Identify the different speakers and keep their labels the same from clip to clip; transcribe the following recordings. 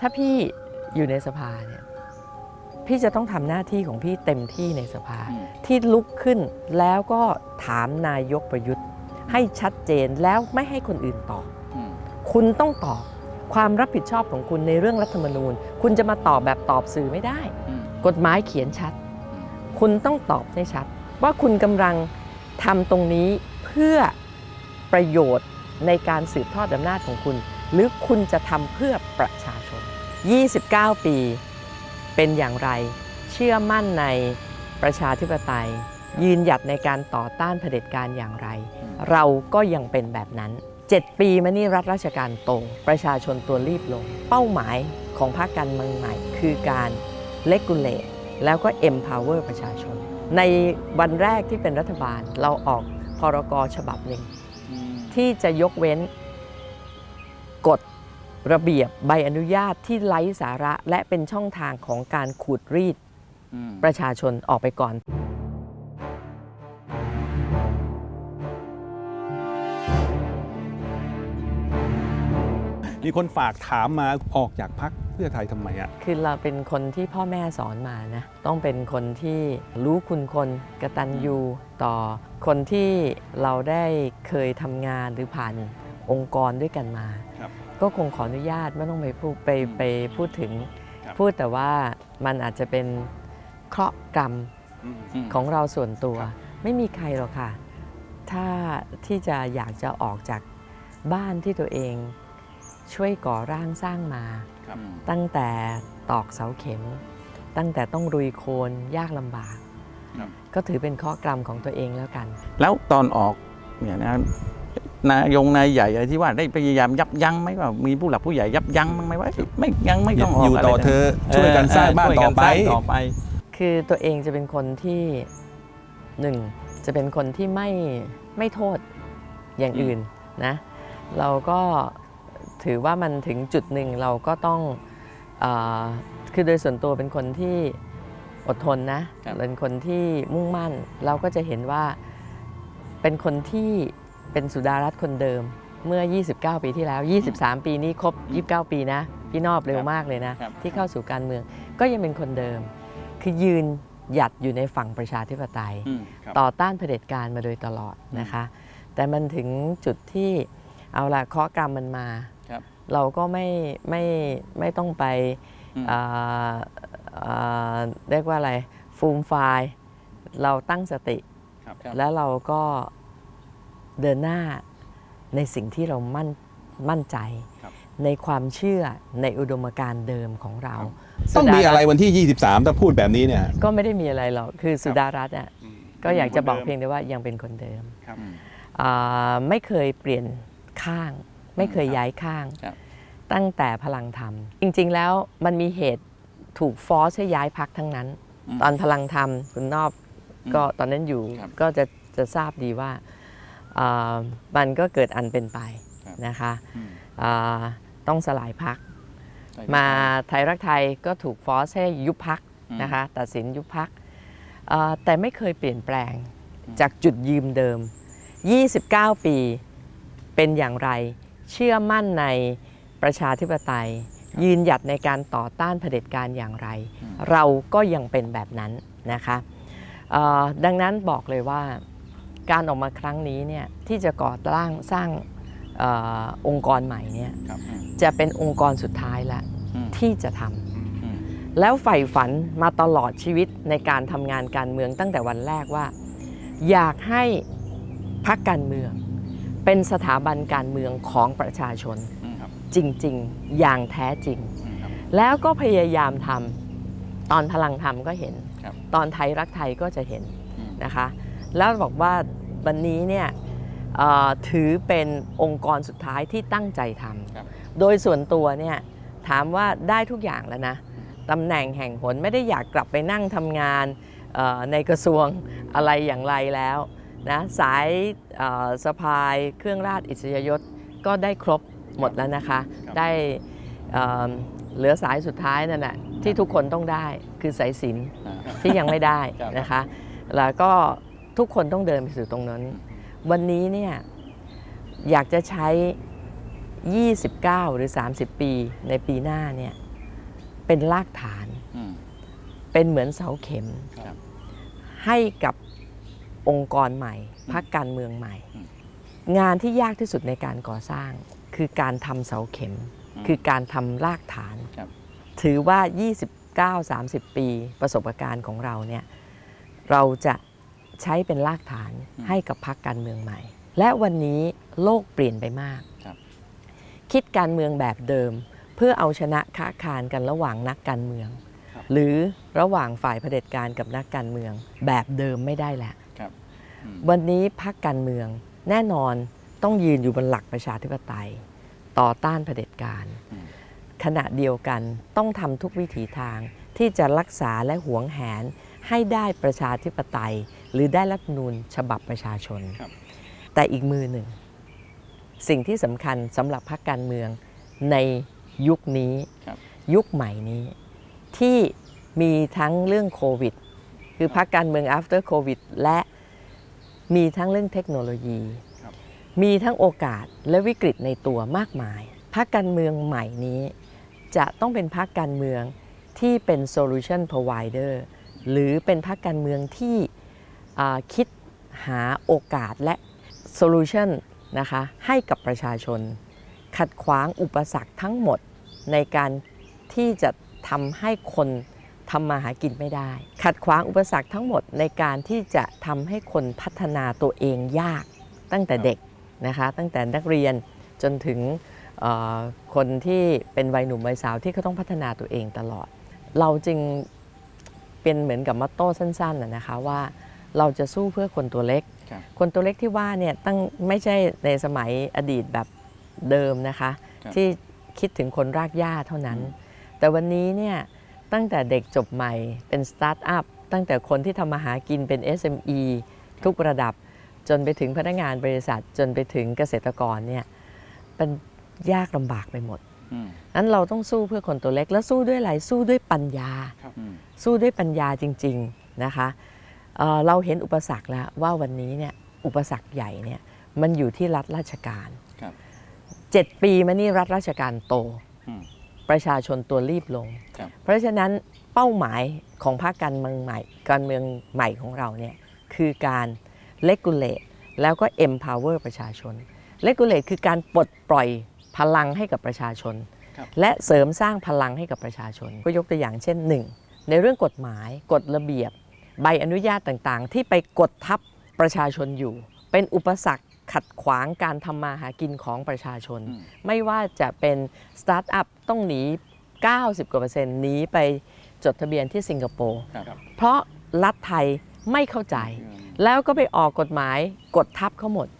Speaker 1: ถ้าพี่อยู่ในสภาเนี่ยพี่จะต้องทำหน้าที่ของพี่เต็มที่ในสภา
Speaker 2: อืม
Speaker 1: ที่ลุกขึ้นแล้วก็ถามนายกประยุทธ์ ให้ชัดเจนแล้วไม่ให้คนอื่นตอบ
Speaker 2: อืม
Speaker 1: คุณต้องตอบความรับผิดชอบของคุณในเรื่องรัฐธรรมนูญ คุณจะมาตอบแบบตอบสื่อไม่ได้
Speaker 2: อืม
Speaker 1: กฎหมายเขียนชัด คุณต้องตอบให้ชัด ว่าคุณกำลังทำตรงนี้เพื่อประโยชน์ในการสืบทอดอำนาจของคุณ หรือคุณจะทำเพื่อประชาชน 29 ปีเป็นอย่างไร เชื่อมั่นในประชาธิปไตย ยืนหยัดในการต่อต้านเผด็จการอย่างไร
Speaker 2: อืม
Speaker 1: เราก็ยังเป็นแบบนั้น 7 ปีมานี่รัฐราชการโตประชาชนตัวรีบลง เป้าหมายของพรรคการเมืองใหม่ คือการ regulate แล้วก็ empower ประชาชน ในวันแรกที่เป็นรัฐบาลเราออกพรกฉบับหนึ่ง
Speaker 2: อืม
Speaker 1: ที่จะยกเว้น กฎระเบียบใบอนุญาตที่ไร้สาระและเป็นช่องทางของการขูดรีด
Speaker 2: อืม
Speaker 1: ประชาชนออกไปก่อน
Speaker 3: มีคนฝากถามมาออกจากพักเพื่อไทยทำไมอะ
Speaker 1: คือเราเป็นคนที่พ่อแม่สอนมานะ ต้องเป็นคนที่รู้คุณคนกตัญญูต่อคนที่เราได้เคยทำงานหรือผ่าน องค์กรด้วยกันมา
Speaker 3: ครับ
Speaker 1: ก็คงขออนุญาตไม่ต้องไปพูดไป
Speaker 2: อืม
Speaker 1: ไปพูดถึง
Speaker 3: ครับ
Speaker 1: พูดแต่ว่ามันอาจจะเป็นเคราะห์กรรม
Speaker 3: อืม
Speaker 2: ม
Speaker 1: ของเราส่วนตัว
Speaker 3: ครับ
Speaker 1: ไม่มีใครหรอกค่ะ ถ้าที่จะอยากจะออกจากบ้านที่ตัวเองช่วยก่อร่างสร้างมา
Speaker 3: ครับ
Speaker 2: อืม
Speaker 1: ตั้งแต่ตอกเสาเข็ม ตั้งแต่ต้องรุยโคลนยากลำบาก
Speaker 3: ครับ
Speaker 1: ก็ถือเป็นข้อกรรมของตัวเองแล้วกัน
Speaker 2: แล้วตอนออกเนี่ยนะ นายงนายใหญ่อะไรที่ว่าได้พยายามยับยั้งไหมว่ามีผู้หลักผู้ใหญ่ยับยั้งบ้างไหมว่าเอ้ยไม่ยังไม่ต้องออก
Speaker 3: อยู่
Speaker 2: อะไร
Speaker 3: ต่อ
Speaker 2: นะ
Speaker 3: เธอช่วยกันสร้างบ้าน
Speaker 2: ช่วย
Speaker 3: ต่
Speaker 2: กั
Speaker 3: อไป
Speaker 2: สร้างต่อไป
Speaker 1: คือตัวเองจะเป็นคนที่หนึ่งจะเป็นคนที่ไม่ไม่โทษอย่างอื่นนะเราก็ถือว่ามันถึงจุดหนึ่งเราก็ต้องเออคือโดยส่วนตัวเป็นคนที่อดทนนะ
Speaker 2: ครับ
Speaker 1: เป็นคนที่มุ่งมั่น เราก็จะเห็นว่าเป็นคนที่ เป็นสุดารัตน์คนเดิมเมื่อ 29 ปีที่แล้ว 23 ปีนี้ครบ 29 ปีนะ พี่นอบเร็วมากเลยนะ
Speaker 2: ครับ
Speaker 1: ที่เข้าสู่การเมืองก็ยังเป็นคนเดิม คือยืนหยัดอยู่ในฝั่งประชาธิปไตย
Speaker 2: อืม
Speaker 3: ครับ
Speaker 1: ต่อต้านเผด็จการมาโดยตลอดนะคะ แต่มันถึงจุดที่เอาละเคราะห์กรรมมันมา
Speaker 2: ครับ
Speaker 1: เราก็ไม่ไม่ไม่ต้องไป
Speaker 2: อืม
Speaker 1: เอ่อเอ่อเรียกว่าอะไรฟูมไฟายเราตั้งสติ
Speaker 3: ครับ
Speaker 2: ครับ
Speaker 1: แล้วเราก็ เดินหน้าในสิ่งที่เรามั่นมั่นใจ
Speaker 3: ครับ
Speaker 1: ในความเชื่อในอุดมการณ์เดิมของเรา
Speaker 3: ต้องมี
Speaker 1: สุดา
Speaker 3: อะไร
Speaker 1: รัตน์
Speaker 3: วันที่ 23 ถ้าพูดแบบนี้เนี่ย
Speaker 1: ก็ไม่ได้มีอะไรหรอก คือสุดารัตน์อะก็อยากจะบอกเพียงแต่ว่ายังเป็นคนเดิม
Speaker 3: ครับ
Speaker 2: อืม
Speaker 1: อ่าไม่เคยเปลี่ยนข้าง ไม่เคยย้ายข้าง
Speaker 2: ครับ
Speaker 1: ตั้งแต่พลังธรรม จริงๆแล้วมันมีเหตุถูกฟอสให้ย้ายพักทั้งนั้น
Speaker 2: อืม
Speaker 1: ตอนพลังธรรมคุณนอบ
Speaker 2: อืม
Speaker 1: ก็ตอนนั้นอยู่
Speaker 2: ครับ
Speaker 1: ก็จะจะทราบดีว่าอ่า มันก็เกิดอันเป็นไป
Speaker 2: ครับ
Speaker 1: นะคะ
Speaker 2: อืม
Speaker 1: อ่าต้องสลายพัก
Speaker 2: ใช่
Speaker 1: มาไทยรักไทยก็ถูกฟอสให้ยุบพัก
Speaker 2: อืม
Speaker 1: นะคะตัดสินยุบพักแต่ไม่เคยเปลี่ยนแปลง
Speaker 2: อืม
Speaker 1: จากจุดยืมเดิม 29 ปีเป็นอย่างไร เชื่อมั่นในประชาธิปไตย ยืนหยัดในการต่อต้านเผด็จการอย่างไร
Speaker 2: อืม
Speaker 1: เราก็ยังเป็นแบบนั้นนะคะเอ่อดังนั้นบอกเลยว่า การออกมาครั้งนี้เนี่ยที่จะก่อร่างสร้างเออองค์กรใหม่เนี่ย
Speaker 2: ครับอืม
Speaker 1: จะเป็นองค์กรสุดท้ายละ
Speaker 2: อืม
Speaker 1: ที่จะท
Speaker 2: อืมำ
Speaker 1: แล้วใฝ่ฝันมาตลอดชีวิตในการทำงานการเมืองตั้งแต่วันแรกว่า อยากให้พักการเมือง เป็นสถาบันการเมืองของประชาชน
Speaker 2: อืมครับ
Speaker 1: จริง ๆ อย่างแท้จริง
Speaker 2: อืมครับ
Speaker 1: แล้วก็พยายามทำตอนพลังธรรมก็เห็น
Speaker 2: ครับ
Speaker 1: ตอนไทยรักไทยก็จะเห็น
Speaker 2: อืม
Speaker 1: นะคะ แล้วบอกว่า วันนี้เนี่ยเอ่อถือเป็นองค์กรสุดท้ายที่ตั้งใจท
Speaker 2: ครับำ
Speaker 1: โดยส่วนตัวเนี่ยถามว่าได้ทุกอย่างแล้วนะตำแหน่งแห่งหนไม่ได้อยากกลับไปนั่งทำงานเอ่อในกระทรวงอะไรอย่างไรแล้วนะสายเอ่อสะพายเครื่องราชอิสริยยศก็ได้ครบหมดแล้วนะคะ
Speaker 3: ครับ
Speaker 1: ได้เอ่อเหลือสายสุดท้ายนั่นแหละที่ทุกคนต้องได้คือสายสิญจน
Speaker 2: อ่าครับ
Speaker 1: ที่ยังไม่ได้
Speaker 2: ครับ
Speaker 1: นะคะ แล้วก็ ทุกคนต้องเดินไปสู่ตรงนั้น วันนี้เนี่ยอยากจะใช้ 29 หรือ 30 ปีในปีหน้าเนี่ยเป็นรากฐาน
Speaker 2: อืม
Speaker 1: เป็นเหมือนเสาเข็ม
Speaker 2: ครับ
Speaker 1: ให้กับองค์กรใหม่พรรคการเมืองใหม่
Speaker 2: อืม
Speaker 1: งานที่ยากที่สุดในการก่อสร้าง คือการทำเสาเข็ม
Speaker 2: อืม
Speaker 1: คือการทำรากฐาน
Speaker 2: ครับ
Speaker 1: ถือว่า 29-30 ปีประสบการณ์ของเราเนี่ยเราจะ ใช้เป็นรากฐานให้กับพรรคการเมืองใหม่ และวันนี้โลกเปลี่ยนไปมาก
Speaker 2: ครับ
Speaker 1: คิดการเมืองแบบเดิม เพื่อเอาชนะค้าคานกันระหว่างนักการเมือง
Speaker 2: ครับ
Speaker 1: หรือระหว่างฝ่ายเผด็จการกับนักการเมืองแบบเดิมไม่ได้แล้ว
Speaker 2: ครับอืม
Speaker 1: วันนี้พรรคการเมืองแน่นอนต้องยืนอยู่บนหลักประชาธิปไตย ต่อต้านเผด็จการ
Speaker 2: อืม
Speaker 1: ขณะเดียวกันต้องทำทุกวิถีทางที่จะรักษาและหวงแหน ให้ได้ประชาธิปไตย หรือได้รัฐธรรมนูญฉบับประชาชน
Speaker 2: ครับ
Speaker 1: แต่อีกมือหนึ่ง สิ่งที่สำคัญสำหรับพรรคการเมืองในยุคนี้
Speaker 2: ครับ
Speaker 1: ยุคใหม่นี้ ที่มีทั้งเรื่องโควิด คือพรรคการเมือง after โควิดและมีทั้งเรื่องเทคโนโลยี
Speaker 2: ครับ
Speaker 1: มีทั้งโอกาสและวิกฤตในตัวมากมาย พรรคการเมืองใหม่นี้ จะต้องเป็นพรรคการเมืองที่เป็น solution provider หรือเป็นพรรคการเมืองที่คิดหาโอกาสและ solution นะคะให้กับประชาชน ขัดขวางอุปสรรคทั้งหมดในการที่จะทำให้คนทำมาหากินไม่ได้ ขัดขวางอุปสรรคทั้งหมดในการที่จะทำให้คนพัฒนาตัวเองยากตั้งแต่เด็กนะคะตั้งแต่นักเรียนจนถึงคนที่เป็นวัยหนุ่มวัยสาวที่เขาต้องพัฒนาตัวเองตลอด เราจึง เป็นเหมือนกับมอตโต้สั้นๆนะนะคะว่าเราจะสู้เพื่อคนตัวเล็ก
Speaker 2: ครับ
Speaker 1: คนตัวเล็กที่ว่าเนี่ยตั้งไม่ใช่ในสมัยอดีตแบบเดิมนะคะ
Speaker 2: ครับ
Speaker 1: ที่คิดถึงคนรากหญ้าเท่านั้น
Speaker 2: อืม
Speaker 1: แต่วันนี้เนี่ยตั้งแต่เด็กจบใหม่เป็นสตาร์ทอัพตั้งแต่คนที่ทำมาหากินเป็น SME ทุกระดับจนไปถึงพนักงานบริษัทจนไปถึงเกษตรกรเนี่ยเป็นยากลำบากไปหมด
Speaker 2: อืม
Speaker 1: นั้นเราต้องสู้เพื่อคนตัวเล็กแล้วสู้ด้วยอะไรสู้ด้วยปัญญา
Speaker 2: อืม
Speaker 1: สู้ด้วยปัญญาจริง ๆนะคะเอ่อเราเห็นอุปสรรคแล้วว่าวันนี้เนี่ยอุปสรรคใหญ่เนี่ยมันอยู่ที่รัฐราชการ
Speaker 2: ครับ
Speaker 1: 7ปีมานี่รัฐราชการโต
Speaker 2: อืม
Speaker 1: ประชาชนตัวรีบลง
Speaker 2: ครับ
Speaker 1: เพราะฉะนั้นเป้าหมายของภาคการเมืองใหม่การเมืองใหม่ของเราเนี่ยคือการ regulate แล้วก็ empower ประชาชน regulate คือการปลดปล่อย พลังให้กับประชาชน
Speaker 2: ครับ
Speaker 1: และเสริมสร้างพลังให้กับประชาชน ก็ยกตัวอย่างเช่น 1. ในเรื่องกฎหมายกฎระเบียบ ใบอนุญาตต่างๆ ที่ไปกดทับประชาชนอยู่ เป็นอุปสรรคขัดขวางการทำมาหากินของประชาชน
Speaker 2: อืม
Speaker 1: ไม่ว่าจะเป็นสตาร์ทอัพต้องหนี 90กว่าเปอร์เซ็นต์หนีไปจดทะเบียนที่สิงคโปร์
Speaker 2: ครับ
Speaker 1: เพราะรัฐไทยไม่เข้าใจ
Speaker 2: อืม
Speaker 1: แล้วก็ไปออกกฎหมายกดทับเขาหมด
Speaker 2: ค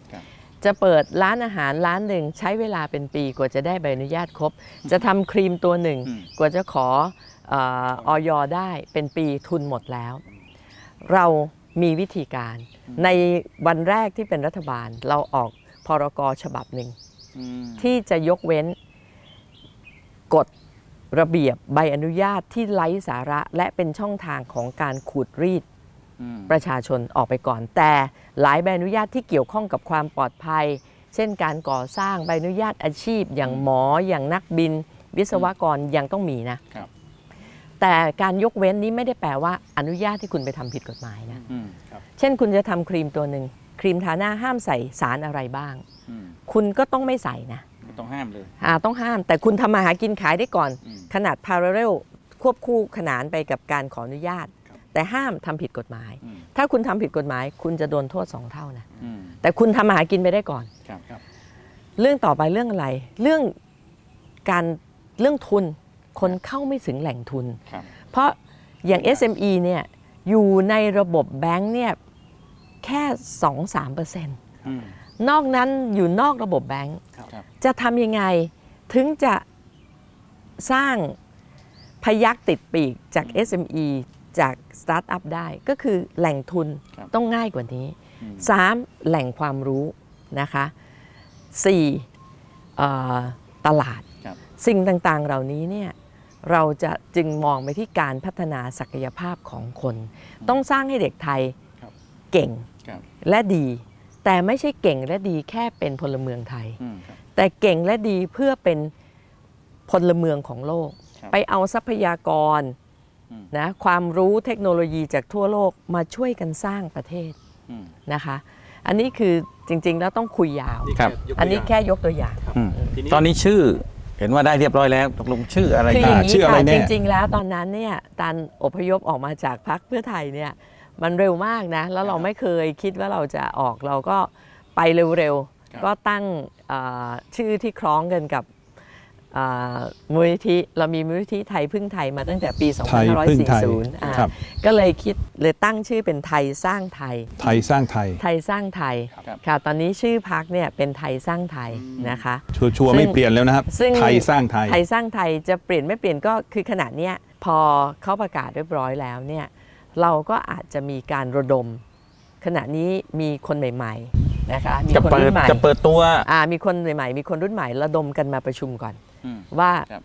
Speaker 2: รับ
Speaker 1: จะเปิดร้านอาหารร้านหนึ่งใช้เวลาเป็นปีกว่าจะได้ใบอนุญาตครบ จะทำครีมตัวหนึ่ง
Speaker 2: อืม
Speaker 1: กว่าจะขอเออออยได้เป็นปีทุนหมดแล้ว เรามีวิธีการในวันแรกที่เป็นรัฐบาล เราออกพรกฉบับหนึ่ง
Speaker 2: อืม
Speaker 1: ที่จะยกเว้นกฎระเบียบใบอนุญาตที่ไร้สาระและเป็นช่องทางของการขูดรีด
Speaker 2: อืม
Speaker 1: ประชาชนออกไปก่อน แต่หลายใบอนุญาตที่เกี่ยวข้องกับความปลอดภัย เช่นการก่อสร้างใบอนุญาตอาชีพ อย่างหมออย่างนักบิน วิศวกรยังต้องมีนะ
Speaker 2: ครับ
Speaker 1: แต่การยกเว้นนี้ไม่ได้แปลว่าอนุญาตที่คุณไปทำผิดกฎหมายนะ
Speaker 2: อืมครับ
Speaker 1: เช่นคุณจะทำครีมตัวหนึ่งครีมทาหน้าห้ามใส่สารอะไรบ้าง
Speaker 2: อืม
Speaker 1: คุณก็ต้องไม่ใส่นะ
Speaker 2: ไม่ต้องห้ามเลย
Speaker 1: อ่าต้องห้าม แต่คุณทำมาหากินขายได้ก่อน
Speaker 2: อืม
Speaker 1: ขนาด parallel ควบคู่ขนานไปกับการขออนุญาต
Speaker 2: ครับ
Speaker 1: แต่ห้ามทำผิดกฎหมาย
Speaker 2: อืม
Speaker 1: ถ้าคุณทำผิดกฎหมาย คุณจะโดนโทษสองเท่านะ
Speaker 2: อืม
Speaker 1: แต่คุณทำมาหากินไปได้ก่อน
Speaker 2: ครับครับ
Speaker 1: เรื่องต่อไปเรื่องอะไร เรื่องการเรื่องทุนคนเข้าไม่ถึงแหล่งทุน
Speaker 2: ครับ
Speaker 1: เพราะอย่าง SME เนี่ยอยู่ในระบบแบงค์เนี่ยแค่2-3%
Speaker 2: อืม
Speaker 1: นอกนั้นอยู่นอกระบบแบงค์
Speaker 2: ครับ
Speaker 1: จะทำยังไงถึงจะสร้างพยักติดปีกจาก SME จากสตาร์ทอัพได้ก็คือแหล่งทุน
Speaker 2: ครับ
Speaker 1: ต้องง่ายกว่านี้
Speaker 2: อืม
Speaker 1: 3. แหล่งความรู้นะคะ 4. เอ่อตลาด
Speaker 2: ครับ
Speaker 1: สิ่งต่างๆเหล่านี้เนี่ยเราจะจึงมองไปที่การพัฒนาศักยภาพของคน ต้องสร้างให้เด็กไทย
Speaker 2: ครับ
Speaker 1: เก่ง
Speaker 2: ครับ
Speaker 1: และดี แต่ไม่ใช่เก่งและดีแค่เป็นพลเมืองไทย
Speaker 2: อืมครับ
Speaker 1: แต่เก่งและดีเพื่อเป็นพลเมืองของโลก
Speaker 2: ครับ
Speaker 1: ไปเอาทรัพยากร
Speaker 2: อืม
Speaker 1: นะความรู้เทคโนโลยีจากทั่วโลกมาช่วยกันสร้างประเทศ
Speaker 2: อืม
Speaker 1: นะคะ อันนี้คือจริง ๆ แล้วต้องคุยยาว
Speaker 2: ครับ
Speaker 1: อันนี้แค่ยกตัวอย่าง
Speaker 2: อืม
Speaker 3: ทีนี้
Speaker 2: ตอนนี้ชื่อเห็นว่าได้เรียบร้อยแล้วตกลงชื่ออะไร
Speaker 1: คืออย่างนี้
Speaker 3: ชื่ออะไร
Speaker 1: ค่ะ
Speaker 3: แน่
Speaker 1: จริง ๆ แล้วตอนนั้นเนี่ยการอพยพออกมาจากพรรคเพื่อไทยเนี่ยมันเร็วมากนะ แล้วเราไม่เคยคิดว่าเราจะออกเราก็ไปเร็ว
Speaker 2: ครับ
Speaker 1: ๆก็ตั้งเอ่อชื่อที่คล้องกันกับเอ่อ มูลนิธิเรามีมูลนิธิไทยพึ่งไทยมาตั้งแต่ปี
Speaker 3: ไทยพึ่งไทย
Speaker 1: 2540อ่า
Speaker 3: ครับ
Speaker 1: ก็เลยคิดเลยตั้งชื่อเป็นไทยสร้างไทย
Speaker 3: ไทยสร้างไทย
Speaker 1: ไทยสร้างไทย
Speaker 2: ครับ
Speaker 1: ค่ะตอนนี้ชื่อพักเนี่ยเป็นไทยสร้างไทยนะคะ
Speaker 3: ชัวร์ๆ
Speaker 1: ซึ่ง
Speaker 3: ไม่เปลี่ยนแล้วนะครับ
Speaker 1: ซึ่ง
Speaker 3: ไทยสร้างไทย
Speaker 1: ไทยสร้างไทยจะเปลี่ยนไม่เปลี่ยนก็คือขณะเนี้ยพอเขาประกาศเรียบร้อยแล้วเนี่ยเราก็อาจจะมีการระดม ขณะนี้มีคนใหม่ๆนะคะมี
Speaker 2: จะ
Speaker 1: คน
Speaker 2: เปิด
Speaker 1: รุ่นใหม่
Speaker 2: จะเปิดตัว
Speaker 1: อ่ามีคนใหม่ๆมีคนรุ่นใหม่ระดมกันมาประชุมก่อน
Speaker 2: อืม
Speaker 1: ว่า
Speaker 2: ครับ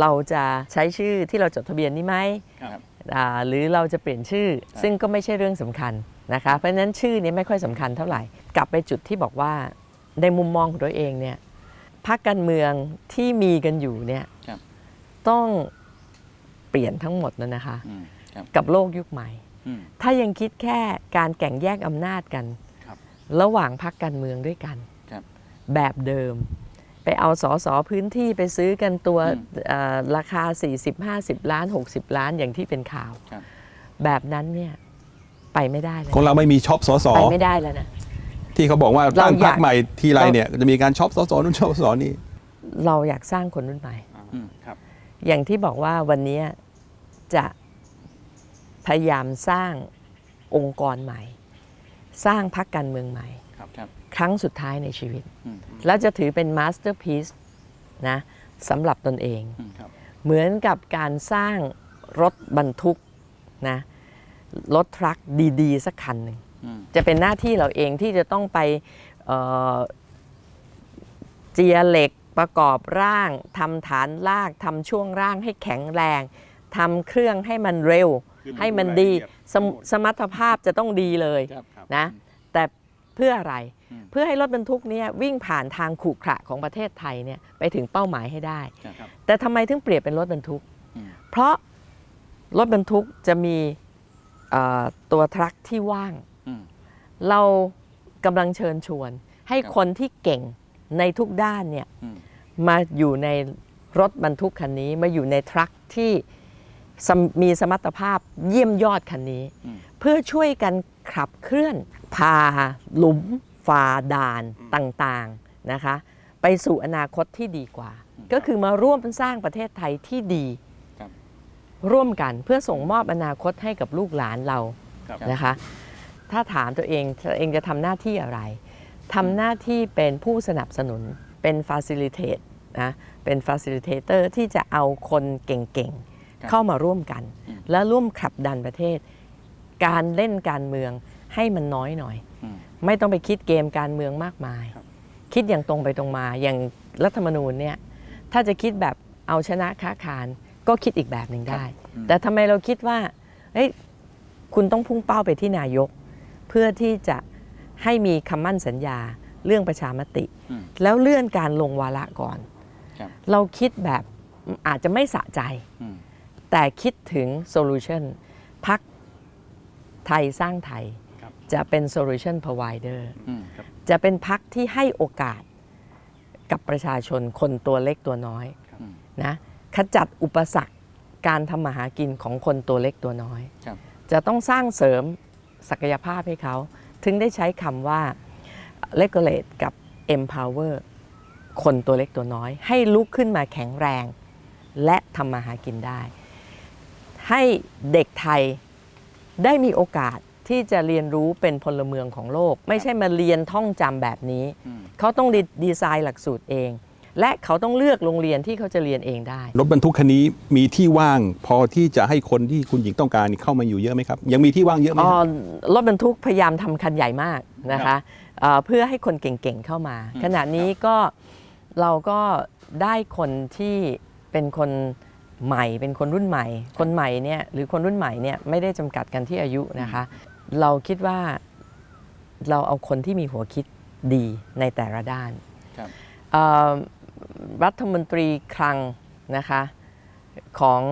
Speaker 1: เราจะใช้ชื่อที่เราจดทะเบียนนี้ไหม
Speaker 2: ครับ
Speaker 1: อ่าหรือเราจะเปลี่ยนชื่อ ซึ่งก็ไม่ใช่เรื่องสำคัญนะคะ เพราะฉะนั้นชื่อนี้ไม่ค่อยสำคัญเท่าไหร่ กลับไปจุดที่บอกว่าในมุมมองของตัวเองเนี่ยพรรคการเมืองที่มีกันอยู่เนี่ย
Speaker 2: ครับ
Speaker 1: ต้องเปลี่ยนทั้งหมดนะนะคะ
Speaker 2: อืมครับ
Speaker 1: กับโลกยุคใหม่
Speaker 2: อืม
Speaker 1: ถ้ายังคิดแค่การแข่งแย่งอำนาจกัน
Speaker 2: ครับ
Speaker 1: ระหว่างพรรคการเมืองด้วยกัน
Speaker 2: ครับ
Speaker 1: แบบเดิม ไปเอาสอสอพื้นที่ไปซื้อกันตัว
Speaker 2: อืม
Speaker 1: เอ่อราคา 40 50 ล้าน 60 ล้านอย่างที่เป็นข่าว
Speaker 2: ครับ
Speaker 1: แบบนั้นเนี่ยไปไม่ได้แล้ว
Speaker 3: ของเราไม่มีช็อปสส
Speaker 1: ไปไม่ได้แล้วนะ
Speaker 3: ที่เขาบอกว่า
Speaker 1: เรา
Speaker 3: ตั้ง
Speaker 1: อยาก
Speaker 3: พรรคใหม่ทีไร
Speaker 1: เรา
Speaker 3: เนี่ยจะมีการช็อปสสนู่นช็อปสสนี่
Speaker 1: เราอยากสร้างคนรุ่นใหม่
Speaker 2: อืมครับ
Speaker 1: อย่างที่บอกว่าวันนี้จะพยายามสร้างองค์กรใหม่ สร้างพรรคการเมืองใหม่
Speaker 2: ครับครับ
Speaker 1: ครั้งสุดท้ายในชีวิต
Speaker 2: อืม
Speaker 1: แล้วจะถือเป็นมาสเตอร์พี e นะสำหรับตนเอง
Speaker 2: อืมครับ
Speaker 1: เหมือนกับการสร้างรถบรรทุกนะรถทรัคดีๆ สักคันหนึ่ง
Speaker 2: อืม
Speaker 1: จะเป็นหน้าที่เราเองที่จะต้องไปเอ่อเจียเหล็กประกอบร่างทำฐานลากทำช่วงร่างให้แข็งแรงทำเครื่องให้มันเร็ว
Speaker 3: คือมัน
Speaker 1: ให้มัน
Speaker 3: ดู
Speaker 1: ดี
Speaker 3: รายละเอียด
Speaker 1: สมสมรรถภาพจะต้องดีเลย
Speaker 2: ครับ
Speaker 1: นะแต่เพื่ออะไร
Speaker 2: อืม
Speaker 1: เพื่อให้รถบรรทุกเนี้วิ่งผ่านทางขรุขระของประเทศไทยเนี่ยไปถึงเป้าหมายให้ได้
Speaker 2: ครับ
Speaker 1: แต่ทำไมถึงเปรียบเป็นรถบรรทุก
Speaker 2: อืม
Speaker 1: เพราะรถบรรทุกจะมีเอ่อตัวทรัคที่ว่าง
Speaker 2: อืม
Speaker 1: เรากำลังเชิญชวน ให้
Speaker 2: ครับ
Speaker 1: คนที่เก่งในทุกด้านเนี่ย
Speaker 2: อืม
Speaker 1: มาอยู่ในรถบรรทุกคันนี้มาอยู่ในทรัคที่สมมีสมรรถภาพเยี่ยมยอดคันนี้
Speaker 2: อืม
Speaker 1: เพื่อช่วยกันขับเคลื่อนพาหลุม ฝ่าด่านต่างๆนะคะไปสู่อนาคตที่ดีกว่า ก็คือมาร่วมสร้างประเทศไทยที่ดี
Speaker 2: ครับ
Speaker 1: ร่วมกันเพื่อส่งมอบอนาคตให้กับลูกหลานเรา
Speaker 2: ครับ
Speaker 1: นะคะ ถ้าถามตัวเก่งตัวเองจะทำหน้าที่อะไรทำหน้าที่เป็นผู้สนับสนุนเป็น facilitate นะเป็น facilitator ที่จะเอาคนเก่ง
Speaker 2: ครับ
Speaker 1: ๆเข้ามาร่วมกัน
Speaker 2: อืม
Speaker 1: และร่วมขับดันประเทศ การเล่นการเมืองให้มันน้อยหน่อย
Speaker 2: อืม
Speaker 1: ไม่ต้องไปคิดเกมการเมืองมากมาย
Speaker 2: ครับ
Speaker 1: คิดอย่างตรงไปตรงมาอย่างรัฐธรรมนูญเนี่ยถ้าจะคิดแบบเอาชนะค้าคานก็คิดอีกแบบหนึ่งได้
Speaker 2: อืม
Speaker 1: แต่ทำไมเราคิดว่าเฮ้ยคุณต้องพุ่งเป้าไปที่นายก เพื่อที่จะให้มีคำมั่นสัญญาเรื่องประชามติ
Speaker 2: อืม
Speaker 1: แล้วเลื่อนการลงวาระก่อน
Speaker 2: ครับ
Speaker 1: เราคิดแบบอาจจะไม่สะใจ
Speaker 2: อืม
Speaker 1: แต่คิดถึงโซลูชันพักไทยสร้างไทย
Speaker 3: ครับ
Speaker 1: จะเป็นโซลูชันพ r o ไวเดอร์
Speaker 2: อืมครับ
Speaker 1: จะเป็นพักที่ให้โอกาสกับประชาชนคนตัวเล็กตัวน้อย
Speaker 2: อืม
Speaker 1: นะขจัดอุปสรรคการทำมาหากินของคนตัวเล็กตัวน้อย
Speaker 2: ครับ
Speaker 1: จะต้องสร้างเสริมศักยภาพให้เขา ถึงได้ใช้คำว่า regulate กับ empower คนตัวเล็กตัวน้อย ให้ลุกขึ้นมาแข็งแรง และทำมาหากินได้ ให้เด็กไทยได้มีโอกาส ที่จะเรียนรู้เป็นพลเมืองของโลก ไม่ใช่มาเรียนท่องจำแบบนี้
Speaker 2: อืม
Speaker 1: เขาต้องดีดีไซน์หลักสูตรเอง และเขาต้องเลือกโรงเรียนที่เขาจะเรียนเองได้
Speaker 3: รถบรรทุกคันนี้มีที่ว่างพอที่จะให้คนที่คุณหญิงต้องการเข้ามาอยู่เยอะไหมครับ ยังมีที่ว่างเยอะไหม
Speaker 1: อ๋
Speaker 3: ค
Speaker 1: อ
Speaker 3: รับ
Speaker 1: รถบรรทุกพยายามทำคันใหญ่มากนะ
Speaker 3: ครั
Speaker 1: คะ
Speaker 3: บ
Speaker 1: เอ่อเพื่อให้คนเก่งๆเข้ามา
Speaker 2: อืม
Speaker 1: ขณะนี้ก็เราก็ได้คนที่เป็นคนใหม่เป็นคนรุ่นใหม่ คนใหม่เนี่ยหรือคนรุ่นใหม่เนี่ยไม่ได้จำกัดกันที่อายุนะคะ เราคิดว่าเราเอาคนที่มีหัวคิดดีในแต่ละด้าน
Speaker 2: ครับ
Speaker 1: เอ่อรัฐมนตรีคลังนะคะของ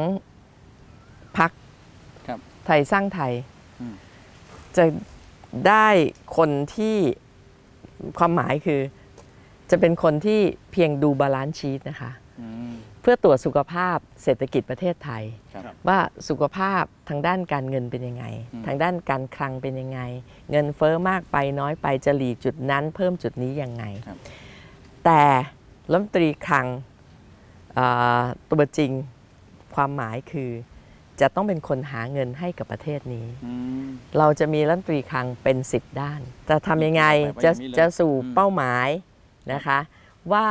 Speaker 1: พัก
Speaker 2: ครับ
Speaker 1: ไทยสร้างไทย
Speaker 2: อืม
Speaker 1: จะได้คนที่ความหมายคือ จะเป็นคนที่เพียงดูบาลานซ์ชีตนะคะ
Speaker 2: อืม
Speaker 1: เพื่อตรวจสุขภาพเศรษฐกิจประเทศไทย
Speaker 2: ครับ
Speaker 1: ว่าสุขภาพทางด้านการเงินเป็นยังไง
Speaker 2: อืม
Speaker 1: ทางด้านการคลังเป็นยังไง เงินเฟ้อมากไปน้อยไปจะหลีจุดนั้นเพิ่มจุดนี้ยังไง
Speaker 2: ครับ
Speaker 1: แต่รัฐมนตรีคลังอ่าตัวจริงความหมายคือจะต้องเป็นคนหาเงินให้กับประเทศนี้
Speaker 2: อืม
Speaker 1: เราจะมีรัฐมนตรีคลังเป็น 10 ด้าน จะทำยังไง
Speaker 2: ไป
Speaker 1: จะ
Speaker 2: อย่างนี้เลย
Speaker 1: จะสู่
Speaker 2: อืม
Speaker 1: เป้าหมายนะคะ ว่า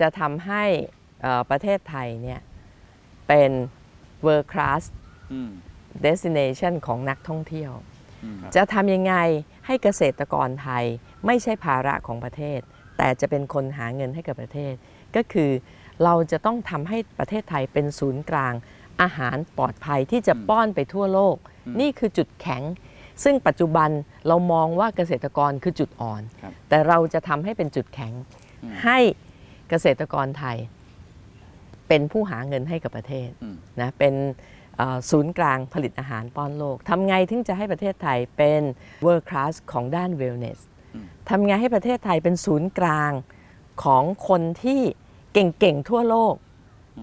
Speaker 1: จะทำให้เอ่อ ประเทศไทยเนี่ยเป็น world class
Speaker 2: อืม
Speaker 1: destination ของนักท่องเที่ยว
Speaker 2: อืม
Speaker 1: จะทำยังไงให้เกษตรกรไทยไม่ใช่ภาระของประเทศ แต่จะเป็นคนหาเงินให้กับประเทศ ก็คือเราจะต้องทำให้ประเทศไทยเป็นศูนย์กลางอาหารปลอดภัยที่จะป้อนไปทั่วโลก นี่คือจุดแข็ง ซึ่งปัจจุบันเรามองว่าเกษตรกรคือจุดอ่อน
Speaker 2: ครับ
Speaker 1: แต่เราจะทำให้เป็นจุดแข็ง
Speaker 2: อืม
Speaker 1: ให้เกษตรกรไทย เป็นผู้หาเงินให้กับประเทศ
Speaker 2: อืม
Speaker 1: นะเป็นเอ่อศูนย์กลางผลิตอาหารป้อนโลกทำไงถึงจะให้ประเทศไทยเป็น world class ของด้าน wellness
Speaker 2: อืม
Speaker 1: ทำไงให้ประเทศไทยเป็นศูนย์กลางของคนที่เก่งๆทั่วโลก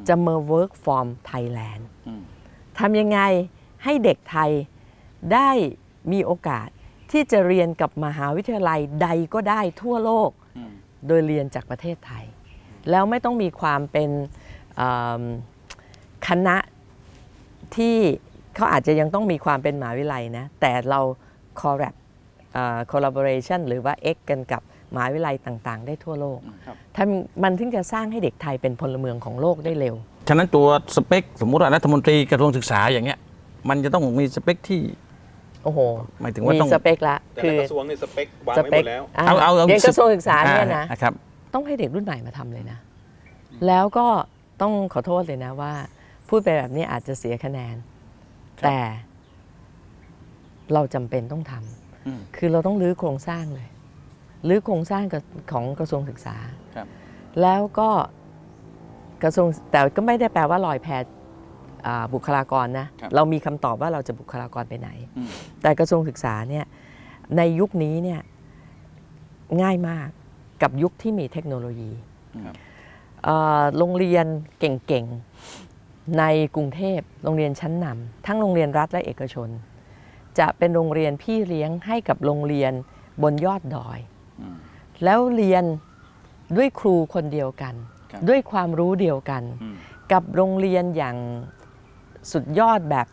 Speaker 1: จะมา work from Thailand
Speaker 2: อืม
Speaker 1: ทำยังไงให้เด็กไทยได้มีโอกาสที่จะเรียนกับมหาวิทยาลัยใดก็ได้ทั่วโลก
Speaker 2: อืม
Speaker 1: โดยเรียนจากประเทศไทย แล้วไม่ต้องมีความเป็นเอิ่ม คณะที่เขาอาจจะยังต้องมีความเป็นมหาวิทยาลัยนะ แต่เรา collab เอ่อ collaboration หรือว่า X กันกับมหาวิทยาลัยต่างๆ ได้ทั่วโลก
Speaker 2: ครับ
Speaker 1: ทำมันถึงจะสร้างให้เด็กไทยเป็นพลเมืองของโลกได้เร็ว
Speaker 2: ฉะนั้นตัวสเปค สมมุติว่ารัฐมนตรีกระทรวงศึกษาอย่างเงี้ย มันจะต้องมีสเปคที่
Speaker 1: โอ้โห
Speaker 2: หมายถึงว่า
Speaker 1: มี
Speaker 2: ต้อง
Speaker 1: สเปคละ
Speaker 3: แต่
Speaker 1: คื
Speaker 3: ละ
Speaker 1: อก
Speaker 3: ระทรวงในสเปควาง
Speaker 1: ส
Speaker 3: ไว้
Speaker 1: เป
Speaker 3: หม
Speaker 1: ค
Speaker 3: ดแล้ว
Speaker 1: อ่า
Speaker 2: เอาเอาเอา
Speaker 1: เรียนกระทรวงศึกษาเนี่ยนะ
Speaker 2: อ่าครับ
Speaker 1: ต้องให้เด็กรุ่นใหม่มาทำเลยนะ แล้วก็ ต้องขอโทษเลยนะว่า พูดไปแบบนี้อาจจะเสียคะแนน
Speaker 2: ครับ
Speaker 1: แต่ เราจำเป็นต้องทำ
Speaker 2: อืม
Speaker 1: คือเราต้องรื้อโครงสร้างเลยรื้อโครงสร้างกับของกระทรวงศึกษา
Speaker 2: ครับ
Speaker 1: แล้วก็กระทรวงแต่ก็ไม่ได้แปลว่าลอยแพอ่าบุคลากรนะ
Speaker 2: ครับ
Speaker 1: เรามีคำตอบว่าเราจะบุคลากรไปไหน
Speaker 2: อืม
Speaker 1: แต่กระทรวงศึกษาเนี่ยในยุคนี้เนี่ยง่ายมากกับยุคที่มีเทคโนโลยี
Speaker 2: ครับ
Speaker 1: เอ่อ โรงเรียนเก่งๆ ในกรุงเทพโรงเรียนชั้นนำทั้งโรงเรียนรัฐและเอกชน จะเป็นโรงเรียนพี่เลี้ยงให้กับโรงเรียนบนยอดดอย
Speaker 2: อืม
Speaker 1: แล้วเรียนด้วยครูคนเดียวกัน
Speaker 2: ครับ
Speaker 1: ด้วยความรู้เดียวกัน
Speaker 2: อืม
Speaker 1: กับโรงเรียนอย่างสุดยอดแบบ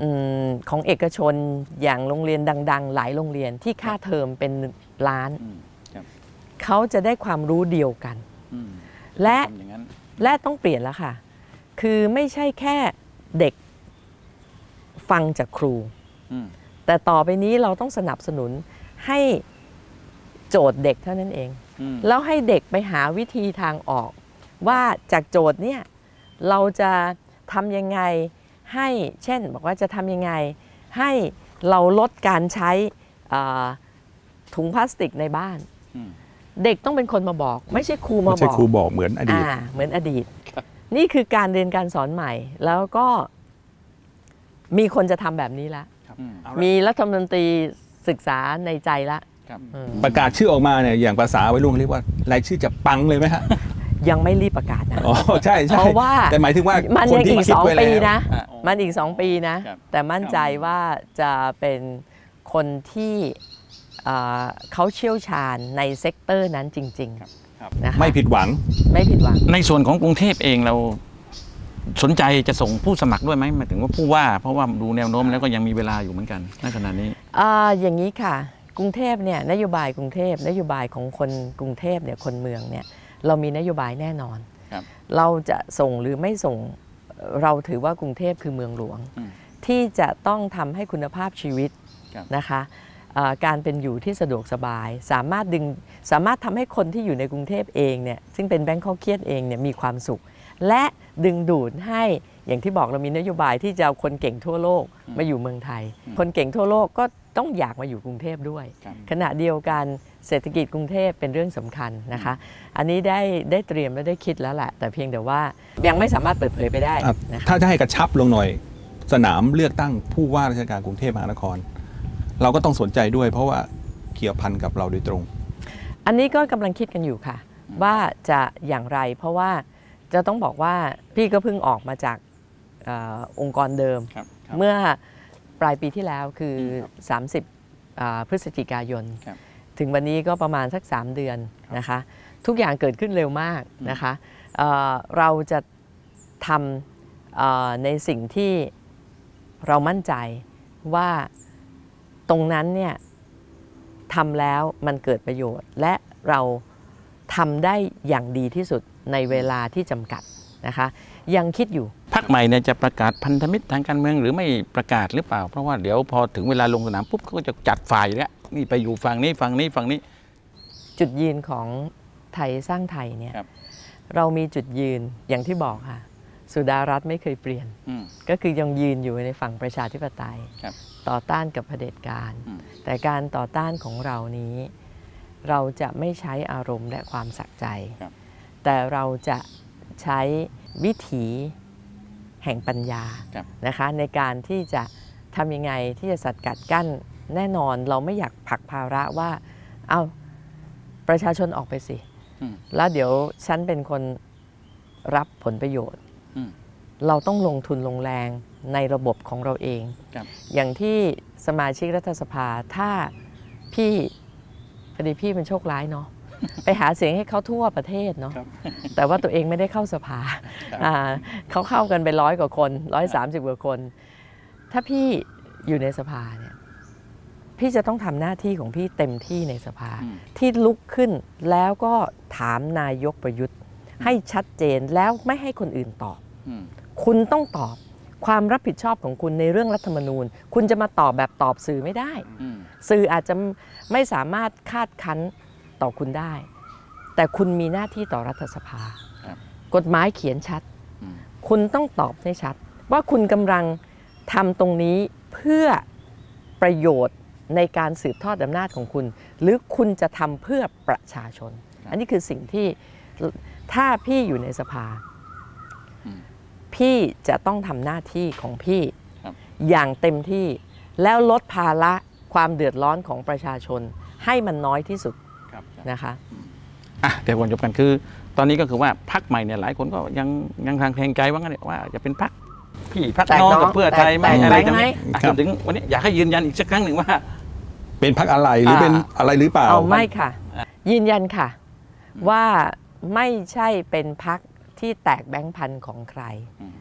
Speaker 1: อมของเอกชนอย่างโรงเรียนดัง ๆ หลายโรงเรียนที่ค่าเทอมเป็นล้าน
Speaker 2: อืมครับ
Speaker 1: เขาจะได้ความรู้เดียวกัน
Speaker 2: อืม
Speaker 1: และ
Speaker 2: ทำอย่างนั้น
Speaker 1: และต้องเปลี่ยนแล้วค่ะ คือไม่ใช่แค่เด็กฟังจากครู
Speaker 2: อืม
Speaker 1: แต่ต่อไปนี้เราต้องสนับสนุนให้โจทย์เด็กเท่านั้นเอง
Speaker 2: อืม
Speaker 1: แล้วให้เด็กไปหาวิธีทางออก ว่าจากโจทย์เนี่ยเราจะทำยังไงให้เช่น บอกว่าจะทำยังไง ให้เราลดการใช้อ่าถุงพลาสติกในบ้าน
Speaker 2: อืม
Speaker 1: เด็กต้องเป็นคนมาบอก ไม่ใช่ครูมา
Speaker 3: ไม่
Speaker 1: บ
Speaker 3: ใช่
Speaker 1: อก
Speaker 3: ครูบอกเหมือนอดีต
Speaker 1: อ่าเหมือนอดีตนี่คือการเรียนการสอนใหม่ แล้วก็มีคนจะทำแบบนี้ละ
Speaker 2: อืม
Speaker 1: มีรัฐมนตรีศึกษาในใจละ
Speaker 2: ครับ
Speaker 1: อืม
Speaker 3: ประกาศชื่อออกมาเนี่ยอย่างภาษาวัยรุ่นเรียกว่ารายชื่อจะปังเลยไหมฮะ
Speaker 1: ยังไม่รีบประกาศนะ
Speaker 3: อ๋อใช่ใช่
Speaker 1: เพราะว่า
Speaker 3: แต่หมายถึงว่า
Speaker 1: มัน
Speaker 3: คน
Speaker 1: ยัง
Speaker 3: ที่
Speaker 1: อีก
Speaker 3: คิด
Speaker 1: สอง
Speaker 3: ไว้
Speaker 1: ปี
Speaker 3: แล้ว
Speaker 1: นะ
Speaker 2: อะ
Speaker 1: มันอีกสองปีนะ
Speaker 2: ครับ
Speaker 1: แต่มั่นใจว่าจะเป็นคนที่ เอ่อเขาเชี่ยวชาญในเซกเตอร์นั้นจริง
Speaker 2: ครับครับ
Speaker 1: ๆนะคะ
Speaker 3: ไม่ผิดหวัง
Speaker 1: ไม่ผิดหวัง
Speaker 2: ในส่วนของกรุงเทพเองเราสนใจจะส่งผู้สมัครด้วยไหมหมายถึงว่าผู้ว่า เพราะว่าดูแนวโน้มแล้วก็ยังมีเวลาอยู่เหมือนกันณขณะนี้
Speaker 1: อ่าอย่างนี้ค่ะ กรุงเทพเนี่ยนโยบายกรุงเทพนโยบายของคนกรุงเทพเนี่ยคนเมืองเนี่ยเรามีนโยบายแน่นอน
Speaker 2: ครับ
Speaker 1: เราจะส่งหรือไม่ส่งเราถือว่ากรุงเทพคือเมืองหลวง
Speaker 2: อืม
Speaker 1: ที่จะต้องทำให้คุณภาพชีวิต
Speaker 2: ครับ
Speaker 1: นะคะอ่า การเป็นอยู่ที่สะดวกสบาย สามารถดึงสามารถทำให้คนที่อยู่ในกรุงเทพเองเนี่ยซึ่งเป็นแบงค์คอกเคียนเองเนี่ยมีความสุข และดึงดูดให้อย่างที่บอกเรามีนโยบายที่จะเอาคนเก่งทั่วโลกมาอยู่เมืองไทย คนเก่งทั่วโลกก็ต้องอยากมาอยู่กรุงเทพด้วย
Speaker 2: ครับ
Speaker 1: ขณะเดียวกันเศรษฐกิจกรุงเทพเป็นเรื่องสำคัญนะคะ อันนี้ได้ได้เตรียมและได้คิดแล้วแหละแต่เพียงแต่ว่ายังไม่สามารถเปิดเผยไปได้
Speaker 3: อะ
Speaker 1: นะคะ
Speaker 3: ถ้าจะให้กระชับลงหน่อย สนามเลือกตั้งผู้ว่าราชการกรุงเทพมหานคร เราก็ต้องสนใจด้วย เพราะว่าเกี่ยวพันกับเราโดยตรง
Speaker 1: อันนี้ก็กำลังคิดกันอยู่ค่ะ ว่าจะอย่างไรเพราะว่าจะต้องบอกว่าพี่ก็เพิ่งออกมาจากเออองค์กรเดิม
Speaker 2: ครับ
Speaker 1: เมื่อปลายปีที่แล้วคือ
Speaker 2: ครับ
Speaker 1: 30อ่าพฤศจิกายน
Speaker 2: ครับ
Speaker 1: ถึงวันนี้ก็ประมาณสัก 3 เดือนนะคะ ทุกอย่างเกิดขึ้นเร็วมากนะคะเอ่อเราจะทำเอ่อในสิ่งที่เรามั่นใจว่า ตรงนั้นเนี่ยทำแล้วมันเกิดประโยชน์ และเราทำได้อย่างดีที่สุดในเวลาที่จำกัดนะคะ ยังคิดอยู่
Speaker 2: พักใหม่เนี่ยจะประกาศพันธมิตรทางการเมืองหรือไม่ประกาศหรือเปล่า เพราะว่าเดี๋ยวพอถึงเวลาลงสนามปุ๊บเขาก็จะจัดฝ่ายแล้วนี่ไปอยู่ฝั่งนี้ฝั่งนี้ฝั่งนี้
Speaker 1: จุดยืนของไทยสร้างไทยเนี่ย
Speaker 2: ครับ
Speaker 1: เรามีจุดยืนอย่างที่บอกค่ะ สุดารัฐไม่เคยเปลี่ยน
Speaker 2: อืม
Speaker 1: ก็คือยังยืนอยู่ในฝั่งประชาธิปไตย
Speaker 2: ครับ
Speaker 1: ต่อต้านกับเผด็จการ
Speaker 2: อืม
Speaker 1: แต่การต่อต้านของเรานี้ เราจะไม่ใช้อารมณ์และความสักใจ
Speaker 2: ครับ
Speaker 1: แต่เราจะใช้วิถีแห่งปัญญา
Speaker 2: ครับ
Speaker 1: นะคะในการที่จะทำยังไงที่จะสกัดกั้นแน่นอนเราไม่อยากผลักภาระว่า เอาประชาชนออกไปสิ
Speaker 2: อืม
Speaker 1: แล้วเดี๋ยวฉันเป็นคนรับผลประโยชน์
Speaker 2: อืม
Speaker 1: เราต้องลงทุนลงแรง ในระบบของเราเอง
Speaker 2: ครับ
Speaker 1: อย่างที่สมาชิกรัฐสภาถ้าพี่พอดีพี่เป็นโชคร้ายเนาะไปหาเสียงให้เขาทั่วประเทศเนาะ
Speaker 2: ครับ
Speaker 1: แต่ว่าตัวเองไม่ได้เข้าสภา
Speaker 2: ครับ
Speaker 1: อ่าเขาเข้ากันไปร้อยกว่าคนร้อยสามสิบกว่าคน ถ้าพี่อยู่ในสภาเนี่ยพี่จะต้องทำหน้าที่ของพี่เต็มที่ในสภา
Speaker 2: อืม
Speaker 1: ที่ลุกขึ้นแล้วก็ถามนายกประยุทธ์ ให้ชัดเจนแล้วไม่ให้คนอื่นตอบ
Speaker 2: อืม
Speaker 1: คุณต้องตอบ ความรับผิดชอบของคุณในเรื่องรัฐธรรมนูญ คุณจะมาตอบแบบตอบสื่อไม่ได้
Speaker 2: อืม
Speaker 1: สื่ออาจจะไม่สามารถคาดคั้นต่อคุณได้ แต่คุณมีหน้าที่ต่อรัฐสภา
Speaker 2: ครับ
Speaker 1: กฎหมายเขียนชัด
Speaker 2: อืม
Speaker 1: คุณต้องตอบให้ชัด ว่าคุณกำลังทำตรงนี้เพื่อประโยชน์ในการสืบทอดอำนาจของคุณ หรือคุณจะทำเพื่อประชาชน อันนี้คือสิ่งที่ถ้าพี่อยู่ในสภา
Speaker 2: อืม
Speaker 1: พี่จะต้องทำหน้าที่ของพี่
Speaker 2: ครับ
Speaker 1: อย่างเต็มที่แล้วลดภาระความเดือดร้อนของประชาชน ให้มันน้อยที่สุด
Speaker 2: ครับครับ
Speaker 1: นะคะ
Speaker 2: อะเดี๋ยวก่อนจบกันคือ ตอนนี้ก็คือว่าพักใหม่เนี่ยหลายคนก็ยังยังทางแทงใจว่างั้นเนี่ยว่าจะเป็นพักพี่พัก
Speaker 1: แตก
Speaker 2: น้อง
Speaker 1: น้อง
Speaker 2: กับเพื่อไทยไหม
Speaker 1: แตก
Speaker 2: อะไร
Speaker 1: แตก
Speaker 2: ตรง
Speaker 1: ไหม
Speaker 2: นี้อะ
Speaker 3: ครับ
Speaker 2: จนถึงวันนี้อยากให้ยืนยันอีกสักครั้งหนึ่งว่า
Speaker 3: เป็นพักอะไรหรือ
Speaker 2: อ่า
Speaker 3: เป็นอะไรหรือเปล่า
Speaker 1: เอาไม่ค่ะ ยืนยันค่ะ ว่าไม่ใช่เป็นพัก ที่แตกแบงค์พันของใคร
Speaker 2: อืม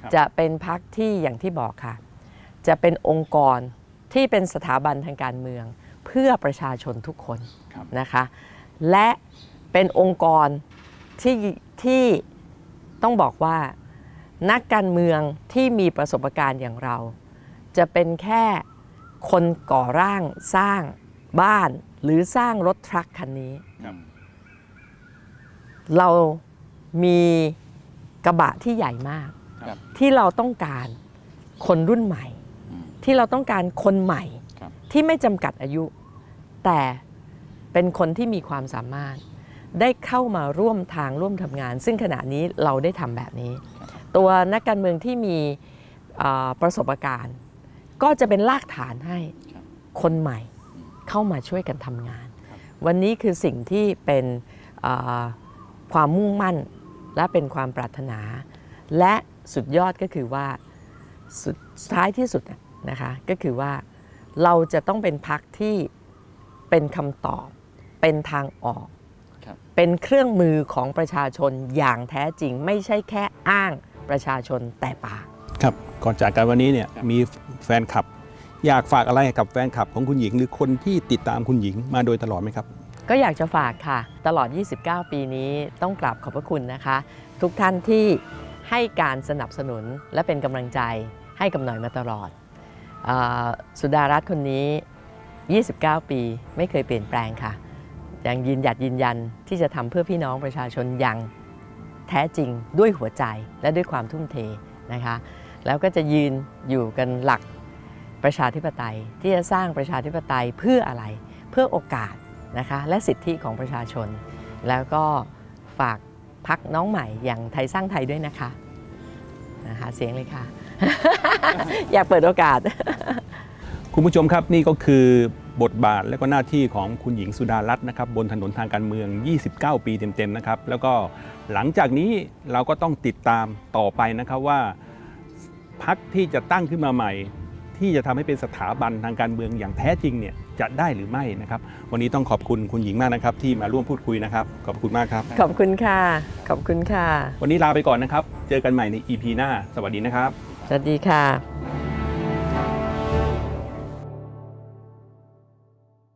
Speaker 2: ครับ
Speaker 1: จะเป็นพักที่อย่างที่บอกค่ะ จะเป็นองค์กรที่เป็นสถาบันทางการเมือง เพื่อประชาชนทุกคน
Speaker 2: ครับ
Speaker 1: นะคะ และเป็นองค์กรที่ที่ต้องบอกว่านักการเมืองที่มีประสบการณ์อย่างเรา จะเป็นแค่คนก่อร่างสร้างบ้านหรือสร้างรถทรัคคันนี้
Speaker 2: ครับ
Speaker 1: เรา มีกระบะที่ใหญ่มาก
Speaker 2: ครับ
Speaker 1: ที่เราต้องการคนรุ่นใหม่
Speaker 2: อืม
Speaker 1: ที่เราต้องการคนใหม่
Speaker 2: ครับ
Speaker 1: ที่ไม่จำกัดอายุ แต่เป็นคนที่มีความสามารถ ได้เข้ามาร่วมทางร่วมทำงาน ซึ่งขณะนี้เราได้ทำแบบนี้ ตัวนักการเมืองที่มีเอ่อประสบการณ์ ก็จะเป็นรากฐานให้
Speaker 2: ครับ
Speaker 1: คนใหม่เข้ามาช่วยกันทำงานวันนี้คือสิ่งที่เป็นเอ่อความมุ่งมั่น และเป็นความปรารถนา และสุดยอดก็คือว่าสุดท้ายที่สุดน่ะนะคะก็คือว่าเราจะต้องเป็นพักที่เป็นคำตอบ เป็นทางออก
Speaker 2: ครับ
Speaker 1: เป็นเครื่องมือของประชาชนอย่างแท้จริง ไม่ใช่แค่อ้างประชาชนแต่ปาก
Speaker 3: ครับก่อนจากกันวันนี้เนี่ยมีแฟนคลับ อยากฝากอะไรกับแฟนคลับของคุณหญิง หรือคนที่ติดตามคุณหญิงมาโดยตลอดไหมครับ
Speaker 1: ก็อยากจะฝากค่ะ ตลอด 29 ปีนี้ต้องกราบขอบพระคุณนะคะ ทุกท่านที่ให้การสนับสนุนและเป็นกำลังใจให้กับหน่อยมาตลอดอสุดารัตน์คนนี้ 29 ปีไม่เคยเปลี่ยนแปลงค่ะ ยังยืนหยัดยืนยันที่จะทำเพื่อพี่น้องประชาชนอย่างแท้จริงด้วยหัวใจและด้วยความทุ่มเทนะคะ แล้วก็จะยืนอยู่กันหลักประชาธิปไตยที่จะสร้างประชาธิปไตยเพื่ออะไร เพื่อโอกาส นะคะและสิทธิของประชาชน แล้วก็ฝากพักน้องใหม่อย่างไทยสร้างไทยด้วยนะคะนะหาเสียงเลยค่ะ อยากเปิดโอกาส
Speaker 3: คุณผู้ชมครับนี่ก็คือบทบาทและก็หน้าที่ของคุณหญิงสุดารัตน์นะครับบนถนนทางการเมือง 29 ปีเต็มๆนะครับ แล้วก็หลังจากนี้เราก็ต้องติดตามต่อไปนะครับว่าพักที่จะตั้งขึ้นมาใหม่ ที่จะทำให้เป็นสถาบันทางการเมืองอย่างแท้จริงเนี่ยจะได้หรือไม่นะครับ วันนี้ต้องขอบคุณคุณหญิงมากนะครับ ที่มาร่วมพูดคุยนะครับ ขอบคุณมากครับ
Speaker 1: ขอบคุณค่ะ ขอบคุณค่ะ
Speaker 3: วันนี้ลาไปก่อนนะครับ เจอกันใหม่ใน EP หน้า สวัสดีนะครับ
Speaker 1: สวัสดีค่ะ